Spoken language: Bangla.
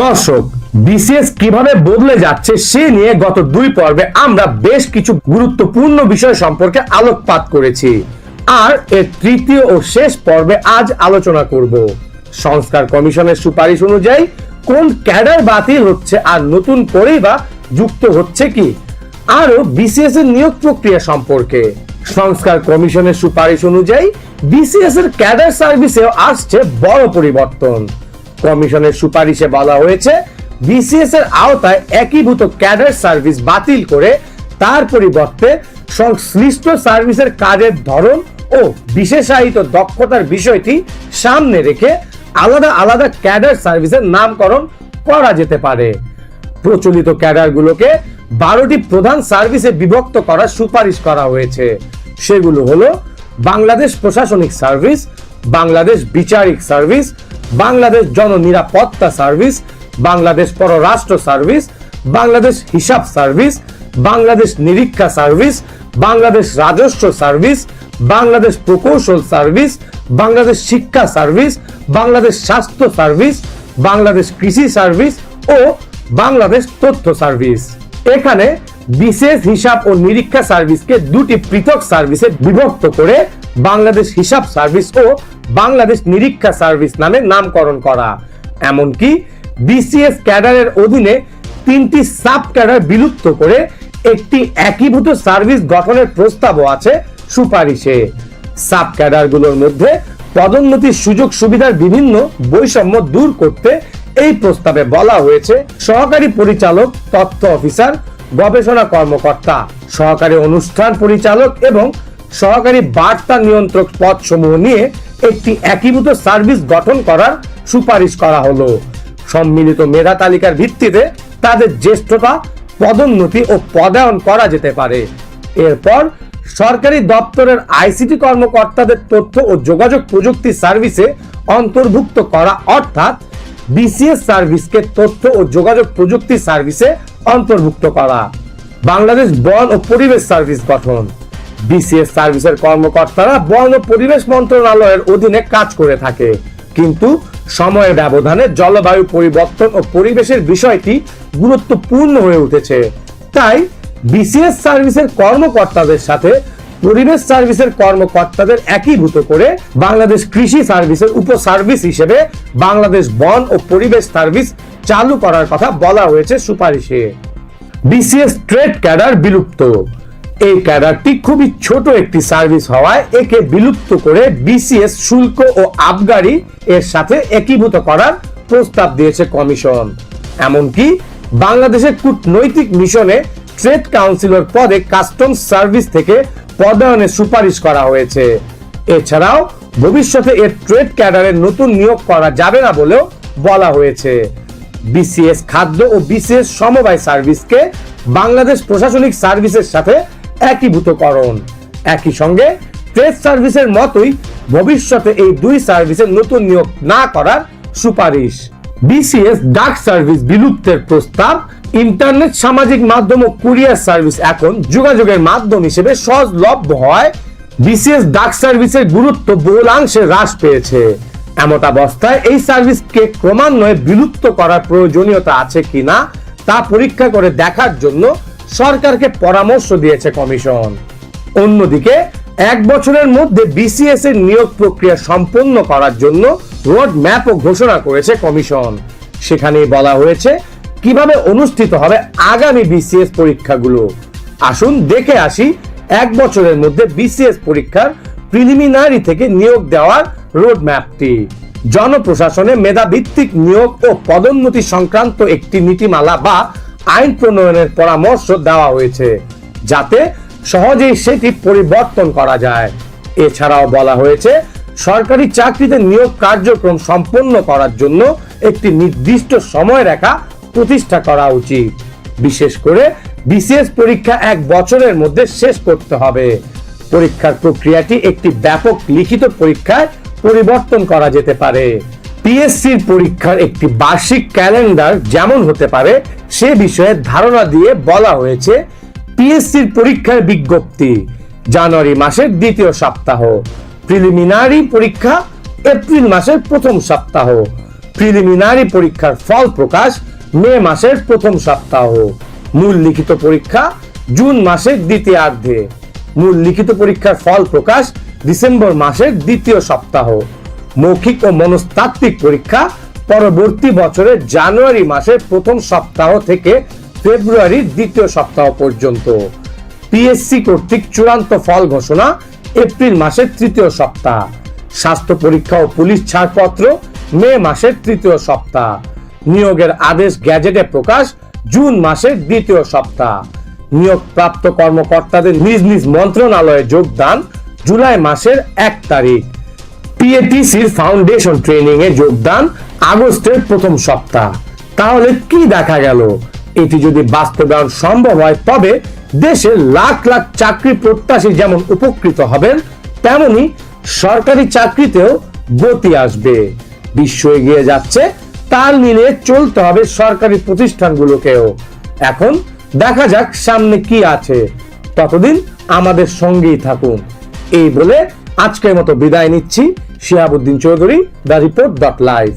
দর্শক বিসিএস কীভাবে বদলে যাচ্ছে সে নিয়ে গত দুই পর্বে আমরা বেশ কিছু গুরুত্বপূর্ণ বিষয় সম্পর্কে আলোকপাত করেছি। আর এর তৃতীয় ও শেষ পর্বে আজ আলোচনা করব। সংস্কার কমিশনের সুপারিশ অনুযায়ী কোন ক্যাডার বাতিল হচ্ছে আর নতুন করেই বা যুক্ত হচ্ছে কি? আরও বিসিএস এর নিয়োগ প্রক্রিয়া সম্পর্কে। সংস্কার কমিশনের সুপারিশ অনুযায়ী বিসিএস এর ক্যাডার সার্ভিসেও আসছে বড় পরিবর্তন। কমিশনের সুপারিশে বলা হয়েছে বিসিএস এর আওতায় একীভূত ক্যাডার সার্ভিস বাতিল করে তার পরিবর্তে সংশ্লিষ্ট সার্ভিসের কাজের ধরন ও বিশেষায়িত দক্ষতার বিষয়টি সামনে রেখে আলাদা আলাদা ক্যাডার সার্ভিসের নামকরণ করা যেতে পারে। প্রচলিত ক্যাডারগুলোকে বারোটি প্রধান সার্ভিসে বিভক্ত করার সুপারিশ করা হয়েছে। সেগুলো হলো বাংলাদেশ প্রশাসনিক সার্ভিস বাংলাদেশ বিচারিক সার্ভিস, বাংলাদেশ জননিরাপত্তা সার্ভিস, বাংলাদেশ পররাষ্ট্র সার্ভিস, বাংলাদেশ হিসাব সার্ভিস, বাংলাদেশ নিরীক্ষা সার্ভিস, বাংলাদেশ রাজস্ব সার্ভিস, বাংলাদেশ প্রকৌশল সার্ভিস, বাংলাদেশ শিক্ষা সার্ভিস, বাংলাদেশ স্বাস্থ্য সার্ভিস, বাংলাদেশ কৃষি সার্ভিস ও বাংলাদেশ তথ্য সার্ভিস। এখানে বিশেষ হিসাব ও নিরীক্ষা সার্ভিসকে দুটি পৃথক সার্ভিসে বিভক্ত করে বাংলাদেশ হিসাব সার্ভিস ও বাংলাদেশ নিরীক্ষা সার্ভিস নামে নামকরণ করা। এমনকি বিসিএস ক্যাডারের অধীনে তিনটি সাব ক্যাডার বিলুপ্ত করে একটি একীভূত সার্ভিস গঠনের প্রস্তাবও আছে সুপারিশে। সাব ক্যাডারগুলোর মধ্যে পদোন্নতির সুযোগ সুবিধার বিভিন্ন বৈষম্য দূর করতে এই প্রস্তাবে বলা হয়েছে। সহকারী পরিচালক, তথ্য অফিসার, গবেষণা কর্মকর্তা, সহকারী অনুষ্ঠান পরিচালক এবং সহকারী বার্তা নিয়ন্ত্রক পদ সমূহ নিয়ে একটি একীভূত সার্ভিস গঠন করার সুপারিশ করা হলো। সম্মিলিত মেধা তালিকার ভিত্তিতে তাদের জ্যেষ্ঠতা, পদোন্নতি ও পদায়ন করা যেতে পারে। এরপর সরকারি দপ্তরের আইসিটি কর্মকর্তাদের তথ্য ও যোগাযোগ প্রযুক্তি সার্ভিসে অন্তর্ভুক্ত করা, অর্থাৎ বিসিএস সার্ভিসকে তথ্য ও যোগাযোগ প্রযুক্তি সার্ভিসে অন্তর্ভুক্ত করা। বাংলাদেশ বন ও পরিবেশ সার্ভিস গঠন। বিসিএস সার্ভিসের কর্মকর্তারা বন পরিবেশ মন্ত্রণালয়ের অধীনে কাজ করে থাকে। কিন্তু সময়ের ব্যবধানে জলবায়ু পরিবর্তন ও পরিবেশের বিষয়টি গুরুত্বপূর্ণ হয়ে উঠেছে। তাই বিসিএস সার্ভিসের কর্মকর্তাদের সাথে পরিবেশ সার্ভিসের কর্মকর্তাদের একীভূত করে বাংলাদেশ কৃষি সার্ভিসের উপ সার্ভিস হিসেবে বাংলাদেশ বন ও পরিবেশ সার্ভিস চালু করার কথা বলা হয়েছে সুপারিশে। বিসিএস ট্রেড ক্যাডার বিলুপ্ত। এই ক্যাডারটি খুবই ছোট একটি সার্ভিস হওয়ায় একে বিলুপ্ত করে বিসিএস শুল্ক ও আবগারি এর সাথে একীভূত করার প্রস্তাব দিয়েছে কমিশন। এমনকি বাংলাদেশের কূটনৈতিক মিশনে ট্রেড কাউন্সিলর পদে কাস্টমস সার্ভিস থেকে পদায়নের সুপারিশ করা হয়েছে। এছাড়াও ভবিষ্যতে এর ট্রেড ক্যাডারের নতুন নিয়োগ করা যাবে না বলেও বলা হয়েছে। বিসিএস খাদ্য ও বিসিএস সমবায় সার্ভিসকে বাংলাদেশ প্রশাসনিক সার্ভিসের সাথে একীভূতকরণ। একই সঙ্গে ট্রেড সার্ভিসের মতোই ভবিষ্যতে এই দুই সার্ভিসের নতুন নিয়োগ না করার সুপারিশ। বিসিএস ডাক সার্ভিস বিলুপ্তের প্রস্তাব ইন্টারনেট সামাজিক মাধ্যম ও কুরিয়ার সার্ভিস এখন যোগাযোগের মাধ্যম হিসেবে সহজলভ্য হয় বিসিএস ডাক সার্ভিসের গুরুত্ব বহুলাংশে হ্রাস পেয়েছে। এমত অবস্থায় এই সার্ভিসকে ক্রমান্বয়ে বিলুপ্ত করার প্রয়োজনীয়তা আছে কিনা তা পরীক্ষা করে দেখার জন্য সরকারকে পরামর্শ দিয়েছে কমিশন। অন্যদিকে, এক বছরের মধ্যে বিসিএস এর নিয়োগ প্রক্রিয়া সম্পন্ন করার জন্য রোড ম্যাপও ঘোষণা করেছে কমিশন। সেখানে বলা হয়েছে, কীভাবে অনুষ্ঠিত হবে আগামী বিসিএস পরীক্ষাগুলো। আসুন দেখে আসি, এক বছরের মধ্যে বিসিএস পরীক্ষার প্রিলিমিনারি থেকে নিয়োগ দেওয়ার রোড ম্যাপটি জনপ্রশাসনে মেধাভিত্তিক নিয়োগ ও পদোন্নতি সংক্রান্ত একটি নীতিমালা বা আইন প্রণয়নের পরামর্শ দেওয়া হয়েছে যাতে সহজেই সেটি পরিবর্তন করা যায়। এছাড়াও বলা হয়েছে, সরকারি চাকরিতে নিয়োগ কার্যক্রম সম্পন্ন করার জন্য একটি নির্দিষ্ট সময় রেখা প্রতিষ্ঠা করা উচিত। বিশেষ করে বিসিএস পরীক্ষা এক বছরের মধ্যে শেষ করতে হবে। পরীক্ষার প্রক্রিয়াটি একটি ব্যাপক লিখিত পরীক্ষায় পরিবর্তন করা যেতে পারে। পিএসসির পরীক্ষার একটি বার্ষিক ক্যালেন্ডার যেমন হতে পারে, সে বিষয়ে ধারণা দিয়ে বলা হয়েছে পিএসসির পরীক্ষার বিজ্ঞপ্তি। জানুয়ারি মাসের দ্বিতীয় সপ্তাহ। প্রিলিমিনারি পরীক্ষা এপ্রিল মাসের প্রথম সপ্তাহ। প্রিলিমিনারি পরীক্ষার ফল প্রকাশ মে মাসের প্রথম সপ্তাহ। মূল লিখিত পরীক্ষা জুন মাসের দ্বিতীয়ার্ধে। মূল লিখিত পরীক্ষার ফল প্রকাশ ডিসেম্বর মাসের দ্বিতীয় সপ্তাহ। মৌখিক ও মনস্তাত্ত্বিক পরীক্ষা পরবর্তী বছরের জানুয়ারি মাসের প্রথম সপ্তাহ থেকে ফেব্রুয়ারির দ্বিতীয় সপ্তাহ পর্যন্ত। পিএসসি কর্তৃক চূড়ান্ত ফল ঘোষণা এপ্রিল মাসের তৃতীয় সপ্তাহ। স্বাস্থ্য পরীক্ষা ও পুলিশ ছাড়পত্র মে মাসের তৃতীয় সপ্তাহ। নিয়োগের আদেশ গ্যাজেটে প্রকাশ জুন মাসের দ্বিতীয় সপ্তাহ। নিয়োগপ্রাপ্ত কর্মকর্তাদের নিজ নিজ মন্ত্রণালয়ে যোগদান জুলাই মাসের এক তারিখ। পিএটিসির ফাউন্ডেশন ট্রেনিং এ যোগদান আগস্টের প্রথম সপ্তাহ। তাহলে কি দেখা গেল? এটি যদি বাস্তবায়ন সম্ভব হয়, তবে দেশের লাখ লাখ চাকরি প্রত্যাশী যেমন উপকৃত হবেন, তেমনি সরকারি চাকরিতেও গতি আসবে। বিশ্ব এগিয়ে যাচ্ছে, তাল মিলিয়ে চলতে হবে সরকারি প্রতিষ্ঠানগুলোকেও। এখন দেখা যাক সামনে কি আছে। ততদিন আমাদের সঙ্গেই থাকুন। এই বলে আজকের মতো বিদায় নিচ্ছি। Shihabuddin Chowdhury the report dot live